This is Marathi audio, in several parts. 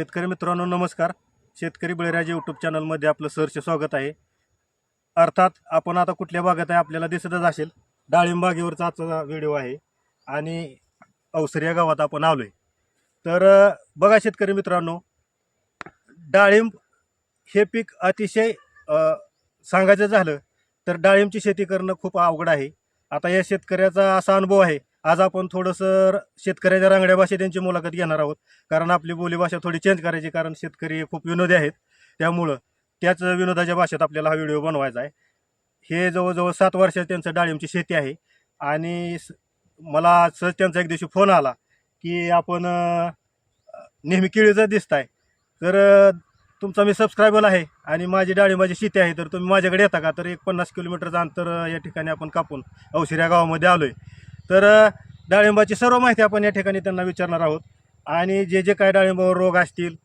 शेतकरी मित्रांनो नमस्कार. शेतकरी बळीराजे यूट्यूब चॅनलमध्ये आपलं सहर्ष स्वागत आहे. अर्थात आपण आता कुठल्या भागात आहे आपल्याला दिसतच असेल. डाळिंब बागेवरचा आजचा व्हिडिओ आहे आणि अवसर या गावात आपण आलो आहे तर बघा शेतकरी मित्रांनो डाळिंब हे पीक अतिशय सांगायचं झालं तर डाळिंबची शेती करणं खूप अवघड आहे. आता या शेतकऱ्याचा असा अनुभव आहे आज आपण थोडंसं शेतकऱ्याच्या रांगड्या भाषेत त्यांची मुलाखत घेणार आहोत. कारण आपली बोलीभाषा थोडी चेंज करायची कारण शेतकरी खूप विनोदी आहेत. त्यामुळं त्याच विनोदाच्या भाषेत आपल्याला हा व्हिडिओ बनवायचा आहे. हे जवळजवळ सात वर्षात त्यांचं डाळिंबची शेती आहे. आणि स- मला सहज त्यांचा एक दिवशी फोन आला की आपण नेहमी केळीचं दिसत आहे. तर तुमचा मी सबस्क्रायबर आहे आणि माझी डाळिंबाची शेती आहे. तर तुम्ही माझ्याकडे येता का? तर एक पन्नास किलोमीटरचं अंतर या ठिकाणी आपण कापून औशिऱ्या गावामध्ये आलो आहे तर डाळिंबाची सर्व माहिती आपण या ठिकाणी त्यांना विचारणार आहोत. आणि जे जे काय डाळिंबावर रोग असतील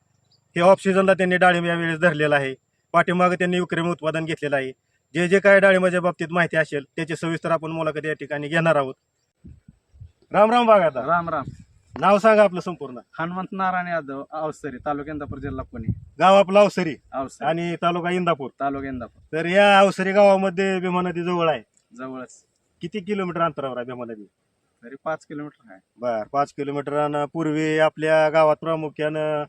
हे ऑफ सीझनला त्यांनी डाळिंब यावेळेस धरलेलं आहे. पाठीमागं त्यांनी विक्रमी उत्पादन घेतलेलं आहे. जे जे काय डाळिंबाच्या बाबतीत माहिती असेल त्याची सविस्तर आपण मुलाखत या ठिकाणी घेणार आहोत. राम राम बाग आता. राम राम. नाव सांगा आपलं संपूर्ण. हनुमंत नारायण यादव अवसरी तालुका इंदापूर जिल्हा पुणे. गाव आपलं अवसरी अवसरी आणि तालुका इंदापूर. तालुका इंदापूर. तर या अवसरी गावामध्ये भीमा नदी जवळ आहे. जवळच. किती किलोमीटर अंतरावर आहे भीमा नदी? तरी पाच किलोमीटर आहे. बर पाच किलोमीटर पूर्वी आपल्या गावात प्रामुख्यानं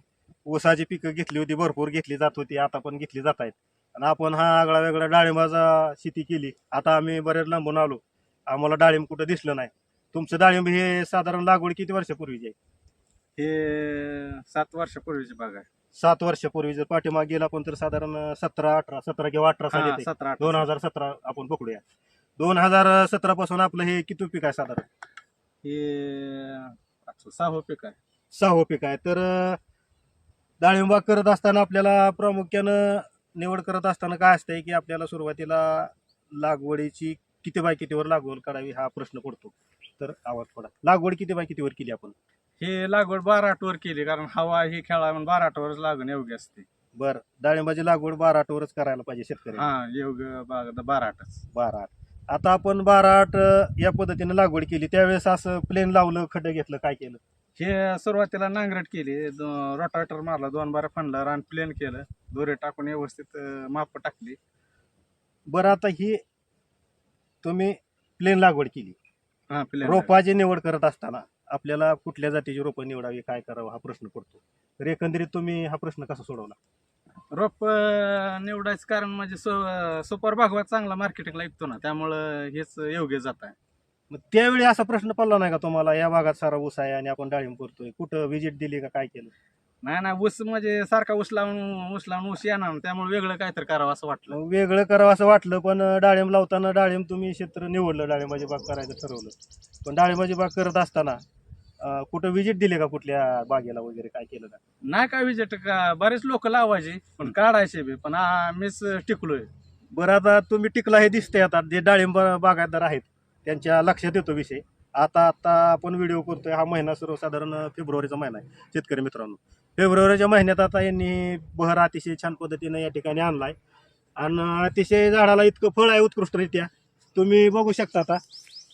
ऊसाची पिकं घेतली होती भरपूर घेतली जात होती आता पण घेतली जात आहेत. आणि आपण हा आगळा वेगळा डाळिंबाचा शेती केली. आता आम्ही बरेच लांबून आलो. आम्हाला डाळिंब कुठं दिसलं नाही. तुमचं डाळिंब हे साधारण लागवड किती वर्षापूर्वीची आहे? हे सात वर्षापूर्वीची बाग आहे. सात वर्षापूर्वी जर पाठीमागे गेला आपण तर साधारण सतरा अठरा सतरा किंवा अठरा साली. सतरा दोन हजार सतरा आपण पकडूया दोन हजार सतरा पासून आपलं हे किती पीक आहे साधारण? हे सहावं पीक आहे. सहावं पीक आहे. तर अं, डाळिंबाग करत असताना आपल्याला प्रामुख्यानं निवड करत असताना काय असतंय की आपल्याला सुरुवातीला लागवडीची किती बाय कितीवर लागवड करावी हा प्रश्न पडतो. तर आवाज थोडा लागवड किती बाय कितीवर केली आपण? हे लागवड बारा आठवर केली कारण हवा ही खेळा म्हणून बारा आठवरच लागण योग्य असते. बरं. डाळिंबाची लागवड बारा आठवरच करायला पाहिजे शेतकरी हा योग्य बाग बारा आठच बारा आठ आता आपण बारा आठ या पद्धतीने लागवड केली. त्यावेळेस असं प्लेन लावलं खड्डं घेतलं काय केलं? हे सुरुवातीला नांगरट केली रोटावेटर मारला दोन बारा फंडला आणि प्लेन केलं दोरे टाकून व्यवस्थित अं, माप टाकली. बरं आता ही तुम्ही प्लेन लागवड केली. हा प्लेन रोपाची निवड करत असताना आपल्याला कुठल्या जातीची रोपं निवडावी काय करावं हा प्रश्न पडतो. तर एकंदरीत तुम्ही हा प्रश्न कसा सोडवला? रोप निवडायचं कारण म्हणजे सु- सुपर भागवत चांगला मार्केटिंगला विकतो ना त्यामुळं हेच योग्य जात आहे. मग त्यावेळी असा प्रश्न पडला नाही का तुम्हाला या भागात सारा ऊस आहे आणि आपण डाळिंब करतोय कुठं व्हिजिट दिली का काय केलं? नाही ना ऊस म्हणजे सारखा ऊस लावून ऊस लावून ऊस येणार ना, त्यामुळे वेगळं काहीतरी करावं असं वाटलं. मग वेगळं करावं असं वाटलं पण डाळिंब लावताना डाळिंब तुम्ही क्षेत्र निवडलं डाळिंबाची बाग करायचं ठरवलं. पण डाळिंबाची बाग करत असताना अं, कुठं व्हिजिट दिली का कुठल्या बागेला वगैरे काय केलं का? नाही काय विजेट का बरेच लोक लावायचे पण काढायचे बी. पण मीच टिकलोय. बरं आता तुम्ही टिकला हे दिसतंय आता. जे डाळिंब बागायतदार आहेत त्यांच्या लक्षात येतो विषय. आता आता आपण व्हिडिओ करतोय हा महिना सर्वसाधारण फेब्रुवारीचा महिना आहे शेतकरी मित्रांनो. फेब्रुवारीच्या महिन्यात आता यांनी बहर अतिशय छान पद्धतीनं या ठिकाणी आणलाय. आणि अतिशय झाडाला इतकं फळ आहे उत्कृष्टरित्या. तुम्ही बघू शकता आता.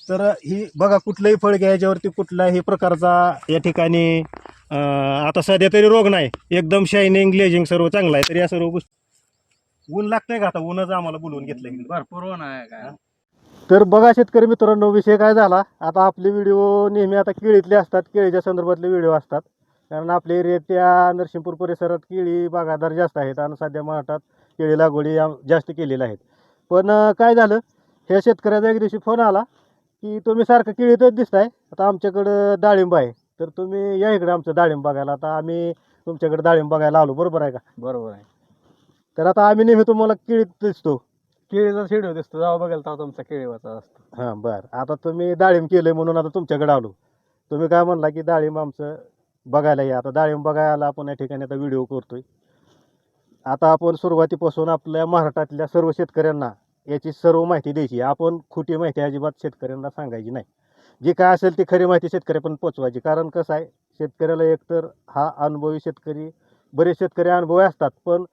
तर ही बघा कुठलंही फळ घ्या याच्यावरती कुठल्याही प्रकारचा या ठिकाणी आता सध्या तरी रोग नाही. एकदम शायनिंग ग्लेजिंग सर्व चांगलं आहे. तर या सर्व गोष्टी ऊन लागतंय का आता? ऊनच आम्हाला बोलवून इकडं. भरपूर ऊन आहे काय तर बघा शेतकरी मित्रांनो विषय काय झाला? आता आपले व्हिडिओ नेहमी आता केळीतले असतात. केळीच्या संदर्भातले व्हिडिओ असतात. कारण आपल्या एरियाच्या नरसिंहपूर परिसरात केळी बागायतदार जास्त आहेत आणि सध्या महाराष्ट्रात केळी लागवडी जास्त केलेल्या आहेत. पण काय झालं? ह्या शेतकऱ्याचा एक दिवशी फोन आला. की तुम्ही सारखं केळीतच दिसताय. आता आमच्याकडं डाळिंब आहे. तर तुम्ही या इकडे आमचं डाळिंब बघायला. आता आम्ही तुमच्याकडे डाळिंब बघायला आलो. बरोबर आहे का? बरोबर आहे. तर आता आम्ही नेहमी तुम्हाला केळीत दिसतो. केळीचा शेड्यू दिसतो. जाऊ बघायला तेव्हा तुमचा केळीवाचा असतो. हां बरं. आता तुम्ही डाळिंब केलंय म्हणून आता तुमच्याकडे आलो. तुम्ही काय म्हणला की डाळिंब आमचं बघायला या. आता डाळिंब बघायला आपण या ठिकाणी आता व्हिडिओ करतोय. आता आपण सुरुवातीपासून आपल्या महाराष्ट्रातल्या सर्व शेतकऱ्यांना याची सर्व माहिती द्यायची. आपण खोटी माहिती अजिबात शेतकऱ्यांना सांगायची नाही. जी काय असेल ती खरी माहिती शेतकऱ्यापर्यंत पोचवायची. कारण कसं आहे शेतकऱ्याला एकतर हा अनुभवी शेतकरी बरेच शेतकरी अनुभवी असतात पण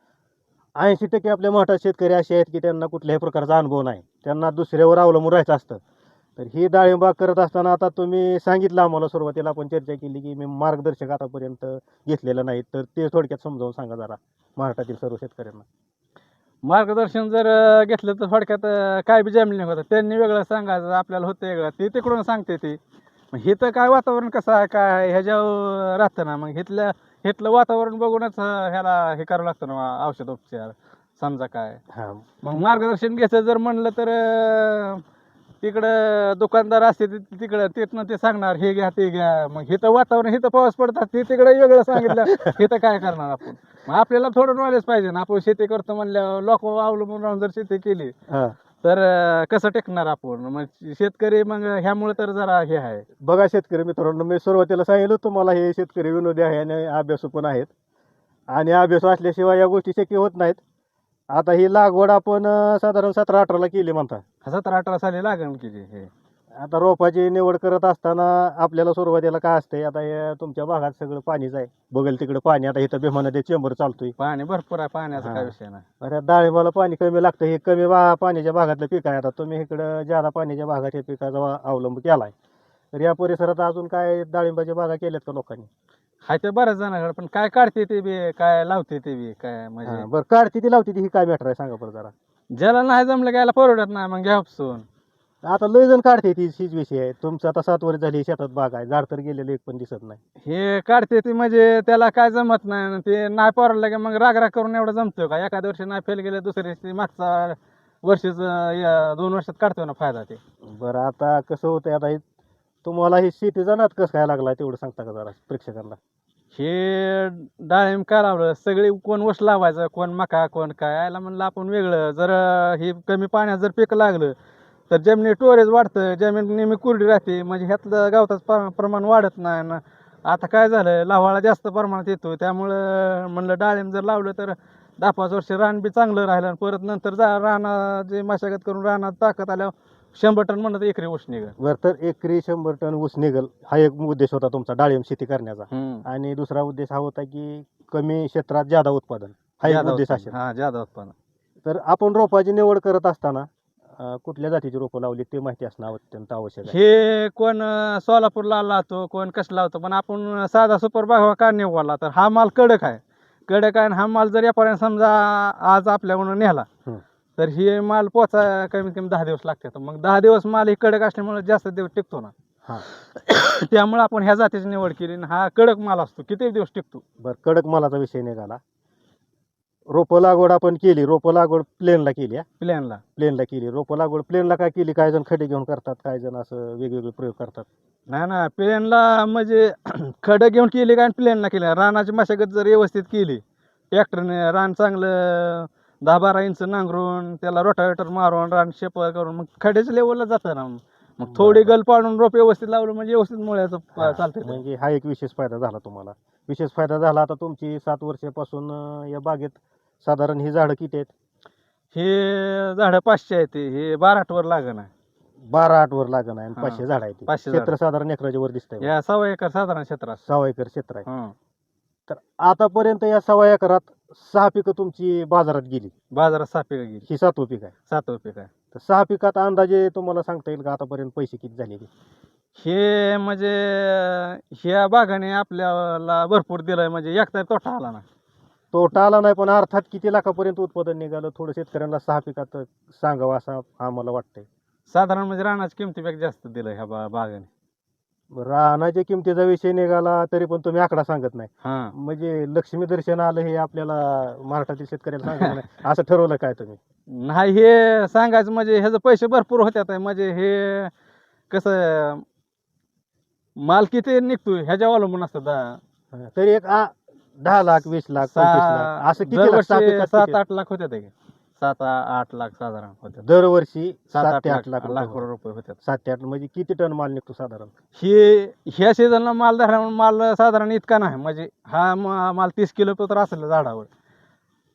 ऐंशी टक्के आपल्या मोठा शेतकरी असे आहेत की त्यांना कुठल्याही प्रकारचा अनुभव नाही. त्यांना दुसऱ्यावर अवलंबून राहायचं असतं. तर ही डाळिंबाग करत असताना आता तुम्ही सांगितलं आम्हाला सुरुवातीला आपण चर्चा केली की मी मार्गदर्शक आतापर्यंत घेतलेलं नाही. तर ते थोडक्यात समजावून सांगा जरा महाराष्ट्रातील सर्व शेतकऱ्यांना. मार्गदर्शन जर घेतलं तर थोडक्यात काय बी जमलं नाही होतं त्यांनी वेगळं सांगायचं आपल्याला होतं वेगळं. ते तिकडून सांगते ते. मग हिथं काय वातावरण कसं आहे काय ह्याच्यावर राहतं ना. मग इथल्या इथलं वातावरण बघूनच ह्याला हे करावं लागतं ना औषध उपचार समजा काय. हां. मग मार्गदर्शन घ्यायचं जर म्हणलं तर तिकडं दुकानदार असते तिकडं तिथनं ते सांगणार हे घ्या ते घ्या. मग इथं वातावरण इथं पाऊस पडतात ते तिकडे वेगळं सांगितलं इथं काय करणार आपण? मग आपल्याला थोडं नॉलेज पाहिजे ना. आपण शेती करतो म्हणल्यावर लोक अवलंबून राहून जर शेती केली हां. तर अं, कसं टेकणार आपण? मग शेतकरी मग ह्यामुळे तर जरा हे आहे. बघा शेतकरी मित्रांनो मी सुरुवातीला सांगितलं तुम्हाला हे शेतकरी विनोदी आहे आणि अभ्यासू पण आहेत. आणि अभ्यासू असल्याशिवाय या गोष्टी शक्य होत नाहीत. आता ही लागवड आपण अं, साधारण सतरा अठराला केली म्हणता. सतरा अठरा साली लागण केली हे. आता रोपाची निवड करत असताना आपल्याला सुरुवातीला काय असते आता हे तुमच्या भागात सगळं पाणीच आहे. बघेल तिकडे पाणी आता इथं भीमानदी चेंबर चालतोय. पाणी भरपूर आहे पाण्याचा काय हा. विषय नाही. अरे डाळिंबाला पाणी कमी लागतं हे कमी पाण्याच्या भागातलं पीक आहे. आता तुम्ही इकडं ज्यादा पाण्याच्या भागात या पिकाचा वा- अवलंब केलाय. तर या परिसरात अजून काय डाळिंबाच्या बागा केल्यात का लोकांनी? हाय ते बऱ्याच जणांकडे पण काय काढते ते बी काय लावते ते बी काय म्हणजे हा, बरं काढते ती लावते ती ही काय मॅटर आहे? सांगा बरं जरा. ज्याला नाही जमलं घ्यायला परवडत नाही मग घ्या उपसून. आता लय जण काढते ती हीच विषय आहे. तुमचं आता सात वर्ष झाली शेतात बाग आहे. झाड तर गेलेलं एक पण दिसत नाही. हे काढते ते म्हणजे त्याला काय जमत नाही आणि ते नाही परवडलं की मग राग राग करून एवढं जमतोय का? एखाद्या वर्षी नाही फेल गेले दुसऱ्या वर्षी मागचा वर्षीच दोन वर्षात काढतोय ना फायदा ते. बरं आता कसं होतंय आता हे तुम्हाला ही शेती जाणार कसं काय लागला तेवढं सांगता का जरा प्रेक्षकांना? हे डाळिंब काय लावलं सगळी कोण ऊस लावायचं कोण मका कोण काय यायला म्हणलं आपण वेगळं. जर हे कमी पाण्यात जर पीक लागलं तर जमिनी स्टोरेज वाढतं जमीन नेहमी कोरडी राहते म्हणजे ह्यातलं गवताचं प्र- प्रमाण वाढत नाही ना. आता काय झालं लावाळा जास्त प्रमाणात येतो त्यामुळं म्हणलं डाळिंब जर लावलं तर दहा पाच वर्ष रान बी चांगलं राहिलं आणि परत नंतर जा रानात जे मशागत करून रानात ताकद आल्यावर शंभर टन म्हणलं तर एकरी ऊस निघेल. बरं तर एकरी शंभर टन ऊस निघल हा एक उद्देश होता तुमचा डाळिंब शेती करण्याचा. हम्म. आणि दुसरा उद्देश हा होता की कमी क्षेत्रात ज्यादा उत्पादन हा एक जादा उद्देश उत्पन्न. असेल. हा जादा उत्पन्न तर आपण रोपाची निवड करत असताना अं, कुठल्या जातीची रोपं लावली ते माहिती असणं अत्यंत आवश्यक आहे. हे कोण अं, सोलापूरला लावतो कोण कसं लावतो पण आपण साधा सुपर बागवा का निवडला तर हा माल कडक आहे. कडक आहे आणि हा माल जर यापर्यंत समजा आज आपल्याकडून नेला. तर हे माल पोचा कमीत कमी दहा दिवस लागतात. मग दहा दिवस माल हे कडक असल्यामुळे जास्त दिवस टिकतो ना. हा. त्यामुळे आपण ह्या जातीची निवड केली आणि हा कडक माल असतो किती दिवस टिकतो? बरं कडक मालाचा विषय निघाला. रोपं लागवड आपण केली रोपं लागवड प्लेनला केली हा? प्लॅनला प्लेनला केली. रोपं लागवड प्लेनला काय केली? काही जण खडे घेऊन करतात काही जण असं वेगवेगळे प्रयोग करतात? नाही ना प्लेनला म्हणजे खडं घेऊन केली का प्लेनला केली? रानाची मशागत जर व्यवस्थित केली ट्रॅक्टरने रान चांगलं दहा बारा इंच नांगरून त्याला रोटावेटर मारून रान शेप करून मग खड्याच्या लेवलला जातं ना मग थोडी गल पाडून रोप व्यवस्थित लावलं म्हणजे व्यवस्थित मुळ्याचं हा, चालतं. म्हणजे हा एक विशेष फायदा झाला तुम्हाला विशेष फायदा झाला आता तुमची सात वर्षापासून अं, या बागेत साधारण ही झाडं किती आहेत हे झाडं पाचशे आहे ते हे बारा वर लागण आहे बारा आठ वर लागण आहे आणि हा, पाचशे झाड आहे ती. पाचशे क्षेत्र. साधारण एकराच्या वर दिसतंय या सव्वा एकर साधारण क्षेत्र असतं. सहा एकर क्षेत्र आहे हं. तर आतापर्यंत या सव्वा एकरात सहा पिकं तुमची बाजारात गेली. बाजारात सहा पिकं गेली. ही सातवं पीक आहे. सातवं पीक आहे. तर सहा पिकात अंदाजे तुम्हाला सांगता येईल का आतापर्यंत पैसे किती झाले ते? हे म्हणजे ह्या बागाने आपल्याला भरपूर दिलंय. म्हणजे एकटा तोटा आला ना तोटा आला नाही पण अर्थात किती लाखापर्यंत उत्पादन निघालं? थोडं शेतकऱ्यांना सहा पिकात सांगावं असं आम्हाला वाटतंय. साधारण म्हणजे रानाच्या किमतीपेक्षा जास्त दिलं ह्या बा बागाने. रानाच्या किमतीचा विषय निघाला तरी पण तुम्ही आकडा सांगत नाही. हा. म्हणजे लक्ष्मी दर्शन आलं हे आपल्याला महाराष्ट्रातील शेतकऱ्याला सांगायचं नाही. असं ठरवलं काय तुम्ही? नाही हे सांगायचं म्हणजे ह्याचे पैसे भरपूर होत्यात म्हणजे हे कसं माल किती निघतो ह्याच्या अवलंबून असतं दा- तरी एक आ- दहा लाख वीस लाख पंचवीस लाख सा- असं किती लाख दरवर्षी सात? आठ लाख होत्यात हे. सात आठ लाख साधारण होत्यात. दरवर्षी सात ते आठ लाख लाख रुपये. रुपये होत्यात. सात ते आठ म्हणजे किती टन माल निघतो साधारण? हे ह्या सीझनला माल धरल्यामुळे माल साधारण इतका नाही. म्हणजे हा मा- माल तीस किलो तर असेल झाडावर.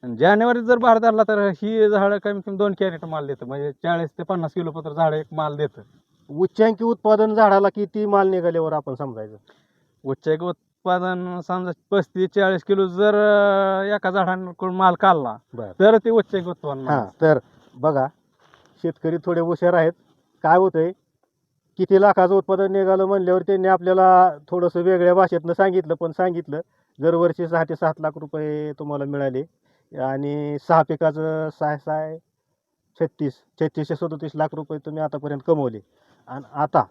आणि जानेवारीत जर बाहेर धरला तर ही झाडं कमीत कमी दोन कॅरेट माल देतं. म्हणजे चाळीस ते पन्नास किलो पत्र झाड एक माल देतं. उच्चांकी उत्पादन झाडाला किती माल निघाल्यावर आपण समजायचं? उच्च एक उत्पादन समजा पस्तीस चाळीस किलो जर एका झाडाकडून माल काढला बर. तर ते उच्च हा माल. तर बघा शेतकरी थोडे हुशार आहेत. काय होतंय किती लाखाचं उत्पादन निघालं म्हणल्यावर त्यांनी आपल्याला थोडंसं वेगळ्या भाषेतनं सांगितलं पण सांगितलं दरवर्षी सहा ते सात लाख रुपये तुम्हाला मिळाले. आणि सहा पिकाचं सहा सहा छत्तीस छत्तीसशे सदोतीस लाख रुपये तुम्ही आतापर्यंत कमवले. आणि आता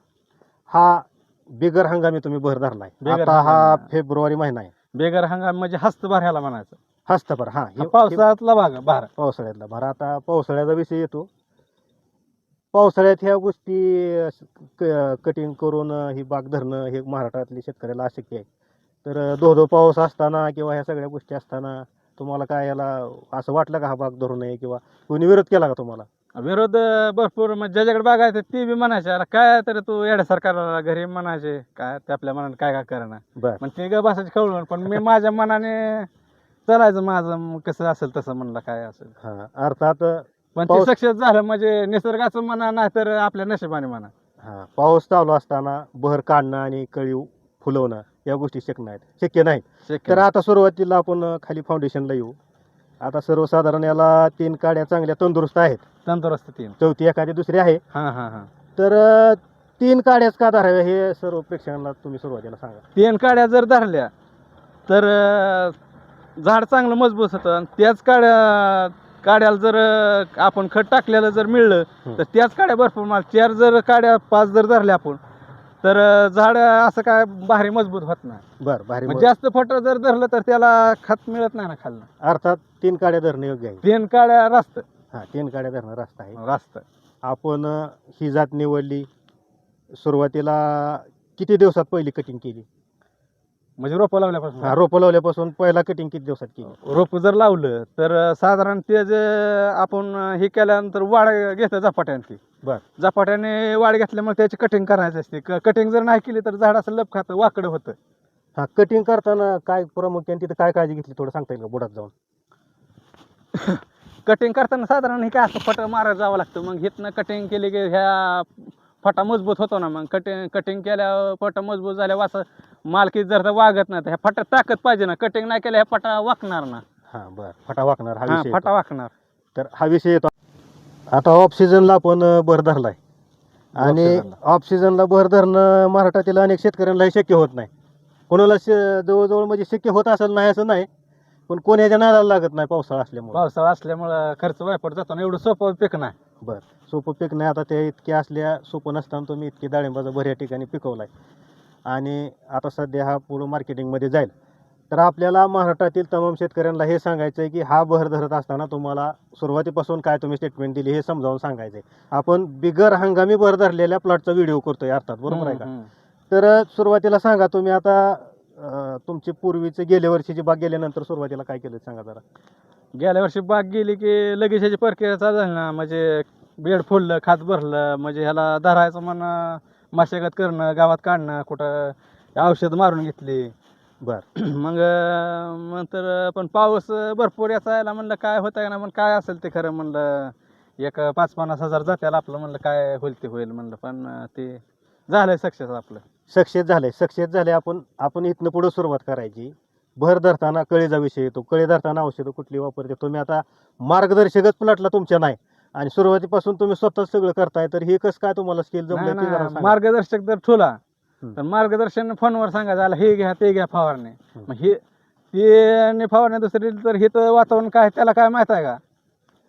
हा बिगर हंगामी तुम्ही भर धरलाय. बिगर आता हा हंगामी. फेब्रुवारी महिना आहे. बेगर हंगाम म्हणजे हस्तभार ह्याला म्हणायचं. हस्तभर हा. हे- पावसाळ्यातला भाग भार. पावसाळ्यातला भर. आता पावसाळ्याचा विषय येतो. पावसाळ्यात ह्या गोष्टी कटिंग करून अं, ही बाग धरणं हे महाराष्ट्रातल्या शेतकऱ्याला अशक्य आहे. तर अं, धो धो पाऊस असताना किंवा ह्या सगळ्या गोष्टी असताना तुम्हाला काय याला असं वाटलं का हा बाग धरू नये किंवा कोणी विरोध केला का तुम्हाला? विरोध भरपूर म्हणजे ज्याच्याकडे बागायचं ते बी म्हणायचे अरे काय तरी तू येड्या सरकारला घरी म्हणायचे? काय ते आपल्या मनाने काय काय करणार? बर. मग ते ग बसायचे खवळून पण मी माझ्या मनाने चालायचं माझं मग कसं असेल तसं म्हणलं काय असेल. हा अर्थात पण ते पाऊस- सक्सेस झालं म्हणजे निसर्गाचं म्हणा नाही तर आपल्या नशिबाने म्हणा. हा पाऊस चालू असताना बहर काढणं आणि कळीव फुलवणं या गोष्टी शक्य नाहीत शक्य नाही. शक्य तर नाही. आता सुरुवातीला आपण अं, खाली फाउंडेशनला येऊ. आता सर्वसाधारण याला तीन काड्या चांगल्या तंदुरुस्त आहेत. तंदुरुस्त तीन. चौथी एखादी दुसरी आहे. हा हा हा. तर अं, तीन काड्याच का धराव्या हे सर्व प्रेक्षकांना तुम्ही सुरुवातीला सांगा. तीन काड्या जर धरल्या तर अं, झाड चांगलं मजबूत होतं आणि त्याच काड्या काड्याला जर अं, आपण खत टाकलेलं जर मिळलं हं. तर त्याच काड्या भरपूर माल चार जर काड्या पाच जर धरल्या आपण तर झाड असं काय भारी मजबूत होत नाही. बर भारी मग. जास्त फट जर धरलं तर त्याला खत मिळत नाही ना खाल्लं. अर्थात तीन काड्या धरणं योग्य आहे. तीन काड्या रास्त. हा तीन काड्या धरणं रस्ता आहे. रास्त. आपण अं, ही जात निवडली. सुरुवातीला किती दिवसात पहिली कटिंग केली? म्हणजे रोपं लावल्यापासून. हा रोपं लावल्यापासून पहिला कटिंग किती दिवसात केली? रोप जर लावलं तर साधारण ते जे आपण हे केल्यानंतर वाढ घेतं झपाट्याने. ती बर. झपाट्याने वाढ घेतल्यामुळे त्याची कटिंग करायची असते. कटिंग जर नाही केली तर झाड असं लप खातं वाकडं होतं. हा कटिंग करताना काय प्रामुख्याने तिथं काय काळजी घेतली थोडं सांगता येईल का बुडात जाऊन? कटिंग करताना साधारण हे काय असं फट मारत जावं लागतं. मग हिथनं कटिंग केली की ह्या फटा मजबूत होतो ना मग. कटिंग कटिंग केल्या फटा मजबूत झाल्या असं मालकी जर वागत नाही तर ह्या फटात ताकद पाहिजे ना. कटिंग नाही केल्या ह्या फटा वाकणार ना. हा बर. फटा वाकणार हा हा विषय फटा येतो. वाकणार. तर हा विषय येतो. आता ऑफ सीझनला आपण अं, भर धरलाय. आणि. ऑफ सीझनला भर धरणं महाराष्ट्रातील अनेक शेतकऱ्यांना हे शक्य होत नाही. कोणाला श- जवळजवळ म्हणजे शक्य होत असेल नाही असं नाही. पण कोणाच्या नादाला लागत नाही पावसाळा असल्यामुळे. पावसाळा असल्यामुळं खर्च वापर जातो ना एवढं सोपं पीक नाही. बर. सोपं पीक नाही आता ते इतके असल्या सोपं नसताना तुम्ही इतके डाळिंबाचा भर या ठिकाणी पिकवलाय. आणि आता सध्या हा पुढं मार्केटिंगमध्ये जाईल. तर आपल्याला महाराष्ट्रातील तमाम शेतकऱ्यांना हे सांगायचं आहे की हा बहर धरत असताना तुम्हाला सुरुवातीपासून काय तुम्ही स्टेटमेंट दिली हे समजावून सांगायचं आहे आपण बिगर हंगामी बहर धरलेल्या प्लॉटचा व्हिडिओ करतोय अर्थात बरोबर आहे का. तर सुरुवातीला सांगा तुम्ही आता तुमची पूर्वीचे गेल्या वर्षीची बाग गेल्यानंतर सुरुवातीला काय केलं सांगा जरा. गेल्या वर्षी बाग गेली की लगेच ह्याची प्रक्रिया चालू झाली ना. म्हणजे बेड फोडलं खात भरलं म्हणजे ह्याला धरायचं म्हणा मशागत करणं गावात काढणं कुठं औषध मारून घेतली. बर. मग नंतर पण पाऊस भरपूर याचा यायला म्हणलं काय होत आहे ना पण काय असेल ते खरं म्हणलं एक पाच पन्नास हजार जात्याला आपलं म्हणलं काय होईल ते होईल म्हणलं. पण ते झालंय सक्सेस आपलं. सक्सेस झालंय. सक्सेस झाले आपण आपण इथनं पुढे सुरुवात करायची. भर धरताना कळीचा विषय येतो कळी धरताना औषधं कुठली वापरते तुम्ही आता मार्गदर्शकच प्लॉटला तुमच्या नाही आणि सुरुवातीपासून तुम्ही स्वतःच सगळं करताय तर हे कसं काय तुम्हाला स्किल नाही, जमलं ते जरा नाही, सांगा. मार्गदर्शक जर ठेवला हम्म. तर मार्गदर्शन फोनवर सांगायचं आला हे घ्या ते घ्या फवारणी हम्म. मग हे ते फवारणी दुसरी तर हे तर वातावरण काय त्याला काय माहीत आहे का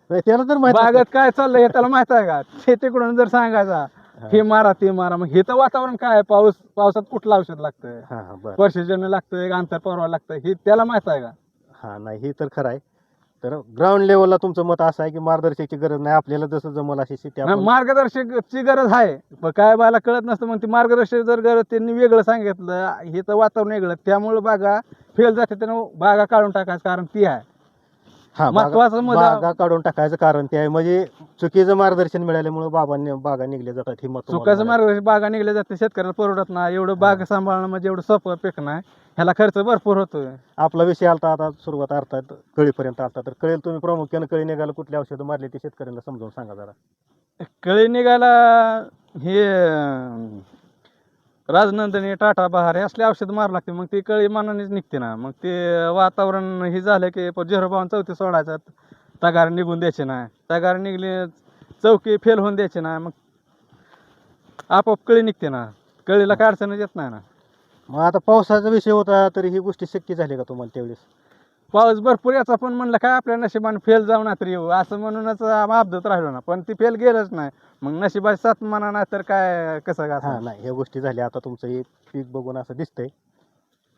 नाही, त्याला तर माहिती बागेत काय चाललंय हे त्याला माहीत आहे का ते तिकडून जर सांगायचा हे. मारा ते मारा. मग हे तर वातावरण काय आहे? पाऊस पावसात कुठलं औषध लागतंय? हा हा बरं. वर्षजन्य लागतंय का अंतर परवा लागतंय. हे त्याला माहीत आहे का? हा नाही हे तर खरं आहे. तर ग्राउंड लेवलला तुमचं मत असं आहे की मार्गदर्शकाची गरज नाही आपल्याला जसं जमल अशी शेती नाही, मार्गदर्शकची गरज आहे. पण काय बायला कळत नसतं मग ती मार्गदर्शक जर गरज त्यांनी वेगळं सांगितलं हे तर वातावरण वेगळं त्यामुळे बागा फेल जाते त्यानं बागा काढून टाकायचं कारण ती आहे. हा बागा महत्वाचं मुद्दा- बागा काढून टाकायचं कारण ते आहे. म्हणजे चुकीचं मार्गदर्शन मिळाल्यामुळे बाबांनी बागा निघल्या जातात ही मत तुम्हाला चुकाचं म्हणायचं. मार्ग बागा निघल्या जाते शेतकऱ्याला परवडत नाही. एवढं बाग सांभाळणं म्हणजे एवढं सोपं पीक नाही ह्याला खर्च भरपूर होतोय. आपला विषय आलता आता सुरुवात अर्थात कळीपर्यंत आलता. तर कळेल तुम्ही प्रामुख्याने कळी निघायला कुठली औषधं मारली ते शेतकऱ्यांना समजावून सांगा जरा. कळी निघायला हे अं, राजनंदिनी टाटा बहार हे असले औषध मार लागते. मग ती कळी मानानेच निघते ना. मग ते वातावरण हे झालं की झिरो पाहून चौथी सोडायचं. तगार निघून द्यायचे नाही तगार निघले चौकी फेल होऊन द्यायचे ना. मग आपोआप कळी निघते ना. कळीला काय अडचणच येत नाही ना. मग आता पावसाचा विषय होता तरी ही गोष्टी शक्य झाली का तुम्हाला त्यावेळेस? पाऊस भरपूर याचा पण म्हणलं काय आपल्या नशिबाने फेल जाऊ ना तर येऊ. असं म्हणूनच अपघात राहिलो ना. पण ती फेल गेलंच नाही. मग नशिबाची साथ म्हणा नाही तर काय कसं हा का नाही ह्या गोष्टी झाल्या. आता तुमचं हे पीक बघून असं दिसतंय.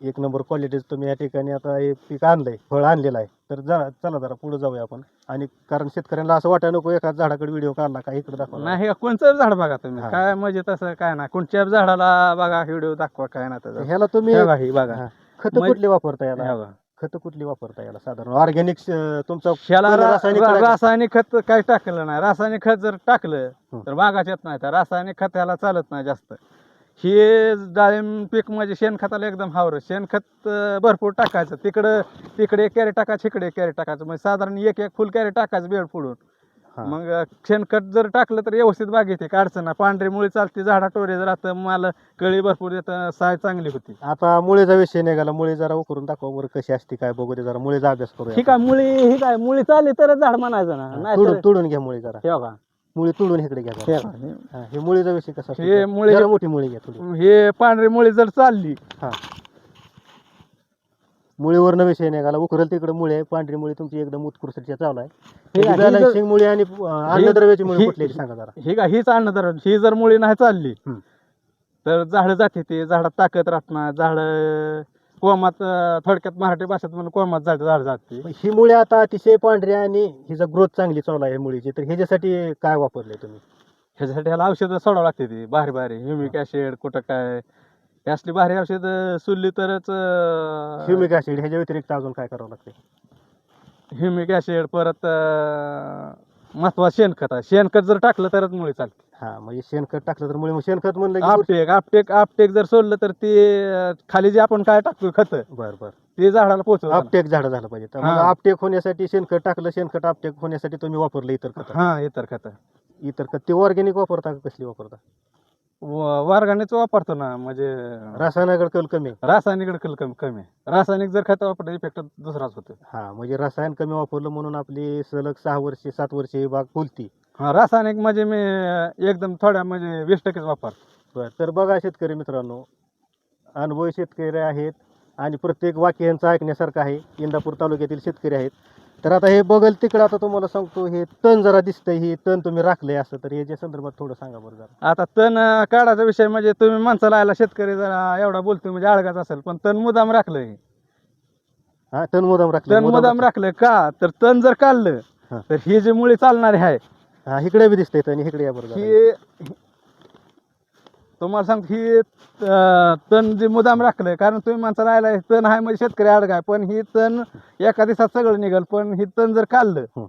एक नंबर क्वालिटीच तुम्ही या ठिकाणी आता हे पीक आणलंय फळ आणलेलं आहे. तर जरा चला जरा पुढे जाऊया आपण. आणि कारण शेतकऱ्यांना असं वाटायला नको एका झाडाकडे व्हिडिओ काढला का इकडे दाखवा. नाही कोणचं झाड बघा तुम्ही? हा. काय म्हणजे तसं काय ना कोणत्या झाडाला बघा व्हिडिओ दाखवा काय ना त्याचा. ह्याला तुम्ही हे बघा, हे बघा. हा. खत म्हणजे- कुठली वापरता याला? हे बघा. खत कुठली वापरता याला साधारण ऑर्गॅनिक तुमचा ह्याला पहिलं रा- रासायनिक रा-. रासायनिक खत काही टाकलं नाही रासायनिक खत जर टाकलं हं. तर बागाच येत नाही तर रासायनिक खत ह्याला चालत नाही जास्त हे डाळिंब पीक म्हणजे शेणखताला एकदम हावर शेणखत अं, भरपूर टाकायचं तिकडं तिकडे कॅरेट टाकायचं इकडे कॅरेट टाकायचं म्हणजे साधारण एक एक फुल कॅरेट टाकायचं बेड फोडून. मग शेणखत जर टाकलं तर व्यवस्थित बाग येते काय अडचण नाही. पांढरी मुळी चालते झाडा टोरे राहतं मला कळी भरपूर येतं साय चांगली होती. आता मुळेचा विषय निघाला मुळे जरा उकरून दाखवा बरं कशी असते काय बघू दे जरा. मुळेचा अभ्यास ही करूया काय मुळी ही काय मुळी चालली तरच झाड म्हणायचं ना. नाही तुडून तुडून घ्या मुळी जरा. हे बघा. मुळी तुडून इकडे घ्या हे. बघा. हा, हे मुळीचा विषय कसा असतो? हे मुळी- जरा मोठी मुळी घ्या थोडी. हे पांढरी मुळी जर चालली हा. मुळीवरनं विषय निघाला उकरल तिकडे मुळे आहे पांढरी मुळी तुमची एकदम उत्कृष्टच्या चालू आहे. हे बॅलन्सिंग मुळी आणि अन्नद्रव्याची मुळी कुठली सांगा जरा. ही का हीच आणणार ही जर मुळी नाही चालली. तर झाडं जाते ते झाडात ताकद राहत नाही. झाड कोमात थोडक्यात मराठी भाषेत म्हणून कोमात झाड झाड जाते. ही मुळे आता अतिशय पांढरी आणि हिचा ग्रोथ चांगली चालू आहे मुळीची तर ह्याच्यासाठी काय वापरले तुम्ही? ह्याच्यासाठी ह्याला औषधं सोडावं लागते ती भारी भारी ह्युमिक ऍसिड कुठं काय? हे असली भारी औषधं सुलली तरच ह्युमिक ऍसिड ह्याच्या व्यतिरिक्त अजून काय करावं लागते ह्युमिक ऍसिड परत महत्वाचं शेणखत आहे. शेणखत जर टाकलं तरच मुळी चालते. हा म्हणजे शेणखत टाकलं तर मुळे मग शेणखत म्हणलं की आपटेक आपटेक आपटेक जर सोडलं तर ते खाली जे आपण काय टाकतो खत बर बर. ते झाडाला पोहोचवत आपटेक झाड झालं पाहिजे. तर मग हा. आपटेक होण्यासाठी शेणखत टाकलं शेणखत आपटेक होण्यासाठी तुम्ही वापरलं इतर खत. हा इतर खत. इतर खत ते ऑर्गॅनिक वापरता का कसली वापरता? वर्गानेच वापरतो ना म्हणजे रासायनाकडे कल कमी. आहे. रासायनिक कल कमी कमी. आहे. रासायनिक जर खत वापरलं इफेक्ट दुसराच होतो हा म्हणजे रसायन कमी वापरलं म्हणून आपली सलग सहा वर्षे सात वर्षे ही बाग फुलती. हा रासायनिक म्हणजे मी अं, एकदम थोड्या म्हणजे वीस टक्केच वापर. बर तर बघा शेतकरी मित्रांनो अनुभवी शेतकरी आहेत आणि प्रत्येक वाक्य यांचं ऐकण्यासारखं आहे. इंदापूर तालुक्यातील शेतकरी आहेत. तर आता हे बघल तिकडं आता तुम्हाला सांगतो हे तण जरा दिसतंय हे तण तुम्ही राखलंय असं तर याच्या संदर्भात थोडं सांगा बरं जरा आता तण अं, काढायचा विषय म्हणजे तुम्ही माणसाला आला शेतकरी जरा एवढा बोलतोय म्हणजे अळगाच असेल पण तण मुदाम राखलंय हा तण मुदाम राखलं तण मुदाम राखलं का तर तण जर काढलं हा. तर ही जी मुळी चालणारी आहे हा इकडे बी दिसतंय तण इकडे या बरं जरा. ही तुम्हाला सांगतो ही तण जे मुदाम राखलंय कारण तुम्ही माणसाला आला तण आहे म्हणजे शेतकरी अडगाय पण ही तण एका दिवसात सगळं निघल पण ही तण जर काढलं हं.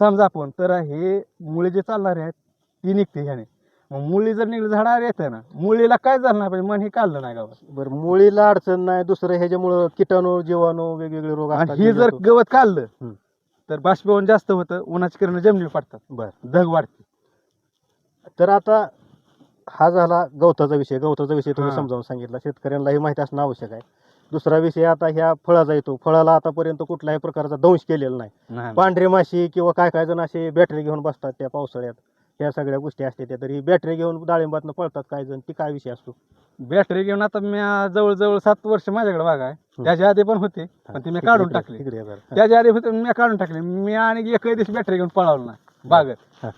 समजा आपण तर हे मुळी जे चालणारे आहेत ती निघते ह्याने. मग मुळी जर निघली झाडावर येते ना मुळीला काय झालं नाही पाहिजे मन ही काढलं नाही गावात. बरं मुळीला अडचण नाही दुसरं ह्याच्यामुळं किटाणू जीवाणू वेगवेगळे रोग आणि ही जर गवत काढलं. तर बाष्पीभवन जास्त होतं उन्हाची किरण जमिनीवर पडतात बरं. धग वाढते. तर आता हा झाला गवताचा विषय. गवताचा विषय तुम्ही हा. समजावून सांगितला. शेतकऱ्यांना ही माहिती असणं आवश्यक आहे. दुसरा विषय आता ह्या फळाचा येतो. फळाला आतापर्यंत कुठल्याही प्रकारचा दंश केलेला नाही. नाही पांढरे माशी किंवा काय काय जण असे बॅटरी घेऊन बसतात त्या पावसाळ्यात. ह्या सगळ्या गोष्टी असतात त्या. तर बॅटरी घेऊन डाळिंबातनं पळतात काय जण. ती काय विषय असतो? बॅटरी घेऊन आता मी जवळजवळ सात वर्ष माझ्याकडे बाग आहे. त्याच्या आधी पण होते पण ती मी इकडे- काढून टाकली. इकडे या जरा. त्याच्या आधी होते मी काढून टाकली. मी आणि एकही दिवस बॅटरी घेऊन पळावलो नाही बागत. हा.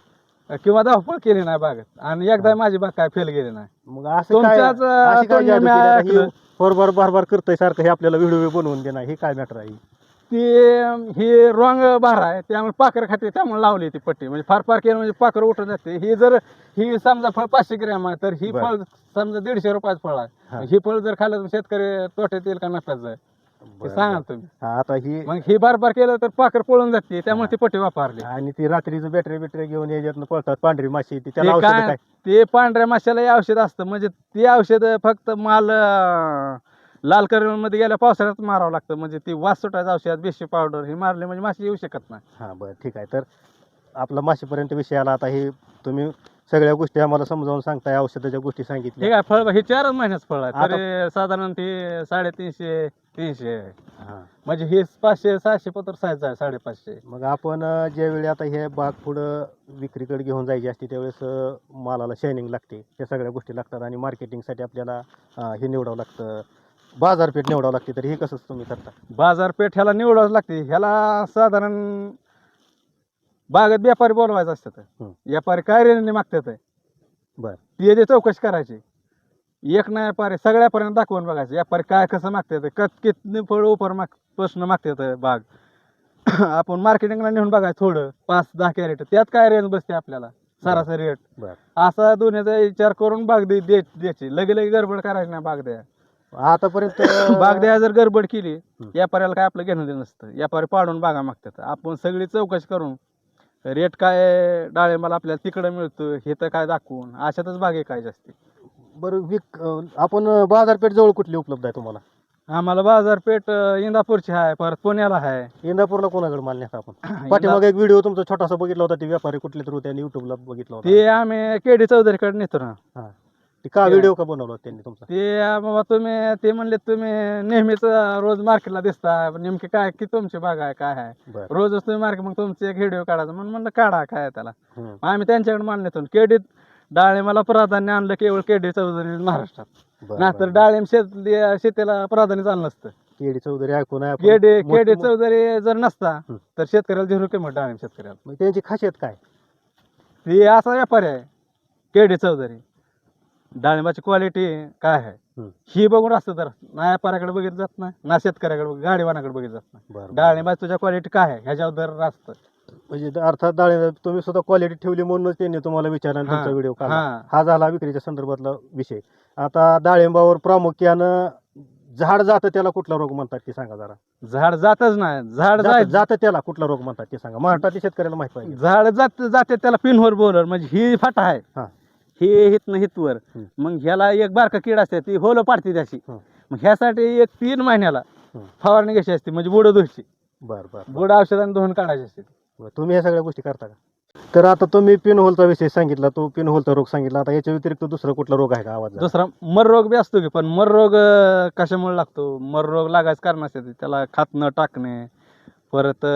किंवा धावपळ केली नाही बागत आणि एकदा माझी बाग काय फेल गेली नाही मग असं काय तुमच्याच, अं, अशी काय तोंडी जादू मी केली आता? ऐकलं. ही बरोबर बार करतंय सारखं हे आपल्याला व्हिडिओ बनवून देणार हे काय मॅटर आहे ती ही रॉंग बार आहे त्यामुळे पाकर खाते त्यामुळे लावली ती पट्टी म्हणजे फार फार केलं म्हणजे पाकर उठून जाते ही जर ही समजा फळ पाचशे ग्रॅम आहे तर ही बरं. फळ समजा दीडशे रुपयाचं फळ हा. आहे ही फळ जर खाल्लं तर शेतकरी तोट्यात येईल का नफ्यात जाईल ते सांगा. तुम्ही. हा, आता ही मग ही बार बार केलं तर पाकर पळून जाते त्यामुळे ती पट्टी वापरली. आणि ती रात्रीचं बॅटरी बिटरी घेऊन याच्यातनं पळतात पांढरी माशी ती त्याला ते औषधं काय? काय? ते पांढऱ्या माशाला हे औषध असतं म्हणजे ते औषध फक्त माल अं, लाल मध्ये गेल्या पावसाळ्यात मारावं लागतं म्हणजे ती वास सुटायचं औषध बेशी पावडर हे मारले म्हणजे माशी येऊ शकत नाही. हा बरं ठीक आहे. तर आपला माशीपर्यंत विषय आला आता हे तुम्ही सगळ्या गोष्टी आम्हाला समजावून सांगताय औषधाच्या गोष्टी सांगितल्या. काय फळ हे चारच महिन्याच फळ आहे आता- तरी साधारण ते साडेतीनशे तीनशे. हा. म्हणजे हे पाचशे सहाशे पत्र साईज आहे साडेपाचशे. मग आपण अं, ज्यावेळी आता हे बाग पुढं विक्रीकडे घेऊन जायची असते त्यावेळेस अं, मालाला शायनिंग लागते. या सगळ्या गोष्टी लागतात आणि मार्केटिंगसाठी आपल्याला अं, हे निवडावं लागतं. बाजारपेठ निवडावं लागते तर हे कसं तुम्ही करता? बाजारपेठ ह्याला निवडावं लागते. ह्याला साधारण बागेत व्यापारी बोलवायचं असतात हं. व्यापारी काय रेंजने मागतात? बर. ती चौकशी करायची. एक नाही व्यापारी सगळ्यापर्यंत दाखवून बघायचं. व्यापारी काय कसं मागतात कत कितने फळ उपर माग प्रश्न मागतात बाग. आपण मार्केटिंगला नेऊन बघायचं थोडं पाच दहा कॅरेट त्यात काय रेंज बसते आपल्याला? सरासरी रेट असा दोन्हीचा विचार करून बाग दे दे- द्यायची. लगे लगे गडबड करायची नाही बाग द्या. आतापर्यंत बाग द्या जर गडबड केली. व्यापाऱ्याला काय आपलं घेणं देणं नसतं. व्यापारी पाडून बागा मागतात. आपण सगळी चौकशी करून रेट काय डाळिंबाला आपल्याला तिकडं मिळतं हे तर काय दाखवून अशातच बागे काय जास्ती. बरं विक आपण बाजारपेठ जवळ कुठली उपलब्ध आहे तुम्हाला? आम्हाला बाजारपेठ अं, इंदापूरची आहे परत पुण्याला आहे. इंदापूरला कोणाकडे माल नेता आपण? पाठीमागे एक व्हिडिओ तुमचा छोटासा बघितला होता ते व्यापारी कुठले तर होते आणि युट्यूबला बघितला होता. ते आम्ही केडी चौधरीकडे नेतो ना. हा. ते का व्हिडिओ का बनवला होता त्यांनी तुमचा? ते बाबा तुम्ही ते म्हणले तुम्ही नेहमीच रोज मार्केटला दिसता नेमके काय की तुमची बाग आहे काय आहे? बर. रोजच तुम्ही मार्केट मग तुमचे एक व्हिडिओ काढायचा म्हणून म्हणलं काढा काय आहे त्याला. हम्म. आम्ही त्यांच्याकडे मान नेतो. केडीत डाळिंबाला प्राधान्य आणलं केवळ केडी चौधरी महाराष्ट्रात. बर, नाहीतर बर. डाळिंब शेत शेतीला प्राधान्य चाललं नसतं. केडी चौधरी ऐकून आहे आपण. केडे मोठ- केडी चौधरी जर नसता हं. तर शेतकऱ्याला झिरो किंमत डाळिंब शेतकऱ्याला. मग त्यांची खासियत काय? ती असा व्यापारी आहे केडी चौधरी. डाळिंबाची क्वालिटी काय आहे? हं. ही बघून असतं तर ना व्यापाऱ्याकडे बघितलं जात नाही ना शेतकऱ्याकडे बघ- गाडीवानाकडे बघितलं जात नाही. बरं. डाळिंबाची तुझ्या क्वालिटी काय आहे? ह्याच्यावर दर असतं. म्हणजे अर्थात डाळिंब तुम्ही सुद्धा क्वालिटी ठेवली म्हणूनच त्यांनी तुम्हाला विचारला आणि हा, तुमचा व्हिडिओ काढला. हा. हा झाला विक्रीच्या संदर्भातला विषय. आता डाळिंबावर प्रामुख्यानं झाड जातं त्याला कुठला रोग म्हणतात ते सांगा जरा. झाड जातच नाही. झाड जाय जातं त्याला कुठला रोग म्हणतात ते सांगा. महाराष्ट्रातील शेतकऱ्याला माहीत पाहिजे. झाड जात जाते त्याला पिनवर बोलर म्हणजे ही फाटा आहे. हा. हे हितनं हितवर. हं. मग ह्याला एक बारका कीड असते ती होलं पाडते त्याची. हं. मग ह्यासाठी एक तीन महिन्याला हं. फवारणी घ्यायची असते म्हणजे बुडं धुवायची. बर बर बुड औषधाने धुवून काढायची असते बर. तुम्ही ह्या सगळ्या गोष्टी करता का? तर आता तुम्ही पिन होलचा विषय सांगितला तो पिन होलचा रोग सांगितला आता याच्या व्यतिरिक्त दुसरा कुठला रोग आहे का आवाज दुसरा मर रोग बी असतो की पण मर रोग कशामुळे लागतो? मर रोग लागायचं कारण असते त्याला खातणं टाकणे परत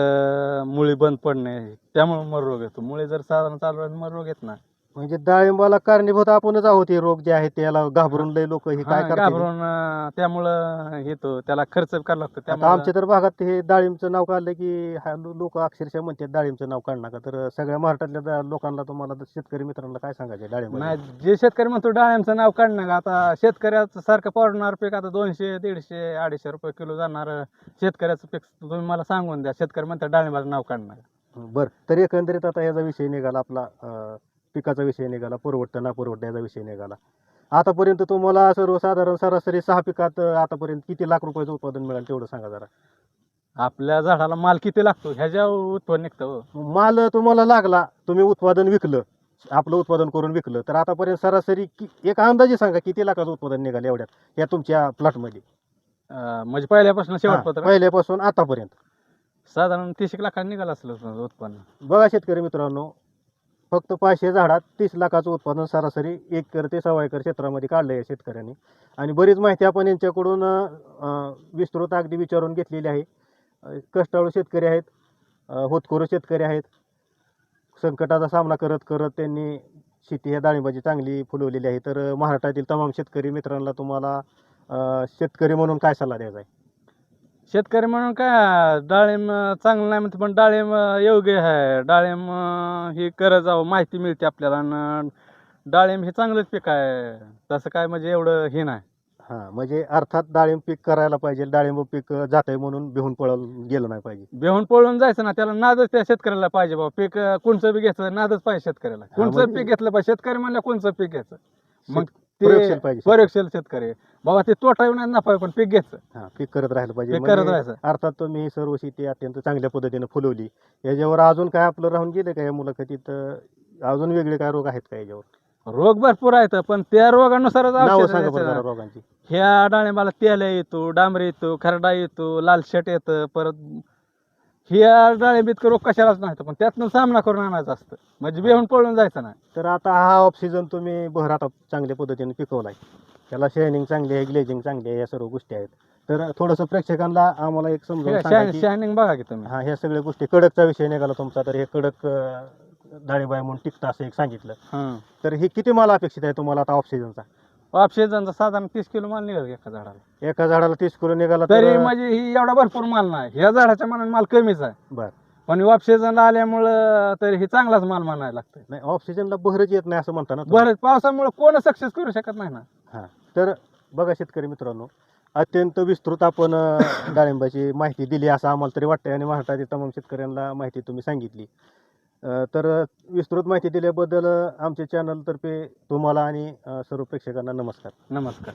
मुळी बंद पडणे त्यामुळे मर रोग येतो. मुळे जर साधारण चालू राहिली मर रोग येत नाही. म्हणजे डाळिंबाला कारणीभूत आपणच आहोत हे रोग जे आहेत त्याला घाबरून लय लोक हे काय हा, करतात घाबरून अं, त्यामुळं येतो त्याला खर्च करावा लागतो आता त्यामुळं आमच्या तर भागात हे डाळिंबचं नाव काढलं की लोक अक्षरशः म्हणतात डाळिंबचं नाव काढ नका. तर सगळ्या महाराष्ट्रातल्या लोकांना तुम्हाला तर शेतकरी मित्रांना काय सांगायचं डाळिंब नाही जे शेतकरी म्हणतो डाळिंबचं नाव काढणं का आता शेतकऱ्याचं सारखं पडणार पीक आता दोनशे दीडशे अडीचशे रुपये किलो जाणार. शेतकऱ्याचं पीक तुम्ही मला सांगून द्या शेतकरी म्हणतात डाळिंबाचं नाव काढणं बर तर एकंदरीत आता याचा विषय निघाला आपला अं, पिकाचा विषय निघाला पुरवठा ना पुरवठा याचा विषय निघाला. आतापर्यंत तुम्हाला सर्वसाधारण सरासरी सहा पिकात आतापर्यंत किती लाख रुपयाचं उत्पादन मिळालं तेवढं सांगा जरा. आपल्या झाडाला माल किती लागतो? ह्याच्यावर उत्पन्न निघतं हो. माल तुम्हाला लागला तुम्ही उत्पादन विकलं आपलं उत्पादन करून विकलं तर आतापर्यंत सरासरी कि- एक अंदाजे सांगा किती लाखाचं उत्पादन निघालं एवढ्यात या तुमच्या प्लॉटमध्ये? म्हणजे पहिल्यापासून पहिल्यापासून आतापर्यंत. साधारण तीस एक लाखांनी निघालं असलं उत्पन्न. बघा शेतकरी मित्रांनो फक्त पाचशे झाडात तीस लाखाचं उत्पादन सरासरी एकर ते सव्वा एकर क्षेत्रामध्ये काढलं आहे शेतकऱ्यांनी. आणि बरीच माहिती आपण यांच्याकडून विस्तृत अगदी विचारून घेतलेली आहे. कष्टाळू शेतकरी आहेत होतखोरू शेतकरी आहेत. संकटाचा सामना करत करत त्यांनी शेती ह्या डाळिंबाची चांगली फुलवलेली आहे. तर महाराष्ट्रातील तमाम शेतकरी मित्रांना तुम्हाला शेतकरी म्हणून काय सल्ला द्यायचा आहे? शेतकरी म्हणून काय डाळिंब चांगलं नाही म्हणते पण डाळिंब योग्य आहे. डाळिंब ही करत जावं माहिती मिळते आपल्याला आणि डाळिंब हे चांगलंच पीक आहे. तसं काय म्हणजे एवढं हे नाही. हां म्हणजे अर्थात डाळिंब पीक करायला पाहिजे डाळिंब पीक जात आहे म्हणून भिवून पळल गेलं नाही पाहिजे. बेहून पळून जायचं ना त्याला नादच त्या शेतकऱ्याला पाहिजे बाबा पीक कोणचं बी घ्यायचं नादच पाहिजे शेतकऱ्याला. कोणचं म्हणजे- पीक घेतलं पाहिजे शेतकरी म्हणलं कोणचं पीक घ्यायचं? मग प्रयोगशील ते पाहिजे प्रयोगशील शेतकरी. बाबा ते तोटा येऊन नफा पण पीक घ्यायचं. हा पीक करत राहिलं पाहिजे. पीक करत म्हणजे राहायचं. अर्थात तुम्ही ही सर्व शेती अत्यंत चांगल्या पद्धतीने फुलवली. याच्यावर अजून काय आपलं राहून गेले का या मुलाखतीत? अं, अजून वेगळे काय रोग आहेत का याच्यावर? रोग भरपूर आहेत पण त्या रोगानुसारच नाव औषधं सांगा बरं द्यायचं. जरा रोगांची. ह्या डाळिंबाला तेल येतो डांबरी येतो खरडा येतो लाल शेट येतं परत ह्या डाळिंब इतकं रोग कशालाच नाही पण त्यातनं सामना करून आणायचं असतं. म्हणजे बेहून पळून जायचं नाही. तर आता हा ऑफ सीझन तुम्ही बहर आता चांगल्या पद्धतीने पिकवलाय. त्याला शायनिंग चांगली आहे ग्लेजिंग चांगली आहे या सर्व गोष्टी आहेत. तर थोडंसं प्रेक्षकांना आम्हाला एक समजून सांगा की- शायनिंग बघा की तुम्ही. हा ह्या सगळ्या गोष्टी. कडकचा विषय निघाला तुमचा तर हे कडक अं, म्हणून टिकतं असं एक सांगितलं. हं. तर हे किती माल अपेक्षित आहे तुम्हाला आता ऑफ सीझनचा वापशेजांचा साधारण तीस किलो माल निघाल एका झाडाला. एका झाडाला तीस किलो निघाला तरी तर म्हणजे ही एवढा भरपूर माल नाही. ह्या झाडाच्या मानाने माल कमीच आहे. बर. पण वापशेजांना आल्यामुळं तरी ही चांगलाच माल म्हणायला लागतोय. नाही ऑफ बहरच येत नाही असं म्हणता ना तुम्ही? बरं पावसामुळे कोण सक्सेस करू शकत नाही ना? हा. तर बघा शेतकरी मित्रांनो अत्यंत विस्तृत आपण अं, डाळिंबाची माहिती दिली असं आम्हाला तरी वाटतंय आणि महाराष्ट्रातील तमाम शेतकऱ्यांना माहिती तुम्ही सांगितली. तर विस्तृत माहिती दिल्याबद्दल आमचे आमच्या चॅनलतर्फे तुम्हाला आणि सर्व प्रेक्षकांना नमस्कार. नमस्कार.